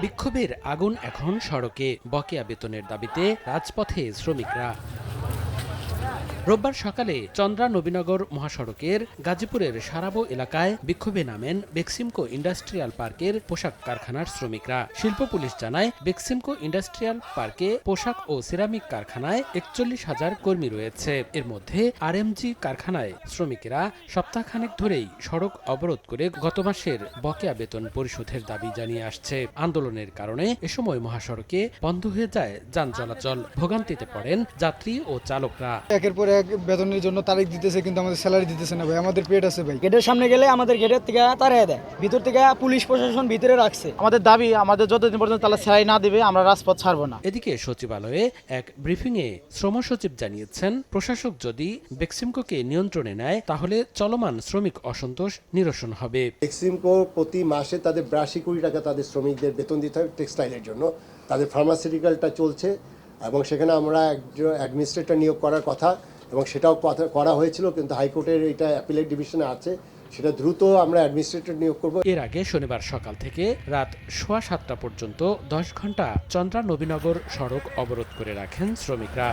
বিক্ষোভের আগুন এখন সড়কে। বকেয়া বেতনের দাবিতে রাজপথে শ্রমিকরা। রোববার সকালে চন্দ্রা নবীনগর মহাসড়কের গাজীপুরের সারাবো এলাকায় বিক্ষোভে নামেন বেক্সিমকো ইন্ডাস্ট্রিয়াল পার্কের পোশাক কারখানার শ্রমিকরা। শিল্প পুলিশ জানায়, বেক্সিমকো ইন্ডাস্ট্রিয়াল পার্কে পোশাক ও সিরামিক কারখানায় একচল্লিশ হাজার কর্মী রয়েছে। এর মধ্যে আরএমজি কারখানায় শ্রমিকেরা সপ্তাহখানেক ধরেই সড়ক অবরোধ করে গত মাসের বকেয়া বেতন পরিশোধের দাবি জানিয়ে আসছে। আন্দোলনের কারণে এ সময় মহাসড়কে বন্ধ হয়ে যায় যান চলাচল। ভোগান্তিতে পড়েন যাত্রী ও চালকরা। একের পর বেতনের জন্য তারিখ দিতেছে কিন্তু আমাদের স্যালারি দিতেছে না ভাই। আমাদের পেট আছে ভাই। গেটের সামনে গেলে আমাদের গেটের থেকে তাড়িয়ে দেয়। ভিতর থেকে পুলিশ প্রশাসন ভিতরে রাখছে। আমাদের দাবি আমাদের যতদিন পর্যন্ত তারা স্যালারি না দিবে আমরা রাজপথ ছাড়বো না। এদিকে সচিবালয়ে এক ব্রিফিংয়ে শ্রম সচিব জানিয়েছেন প্রশাসক যদি বেক্সিমকোকে নিয়ন্ত্রণে নেয় তাহলে চলমান শ্রমিক অসন্তোষ নিরসন হবে। এক্সিমকো প্রতি মাসে তাদের বিরাশি কোটি টাকা তাদের শ্রমিকদের বেতন দিতে হয় টেক্সটাইলের জন্য। তাদের ফার্মাসিউটিক্যালটা চলছে এবং সেখানে আমরা একজন অ্যাডমিনিস্ট্রেটর নিয়োগ করার কথা। এবং সেটাও করা হয়েছিল, কিন্তু হাইকোর্টের এটা অ্যাপিলেট ডিভিশনে আছে। সেটা দ্রুত আমরা অ্যাডমিনিস্ট্রেটর নিয়োগ করব। এর আগে শনিবার সকাল থেকে রাত সোয়া সাতটা পর্যন্ত দশ ঘণ্টা চন্দ্রা নবীনগর সড়ক অবরোধ করে রাখেন শ্রমিকরা।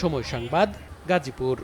সময় সংবাদ, গাজীপুর।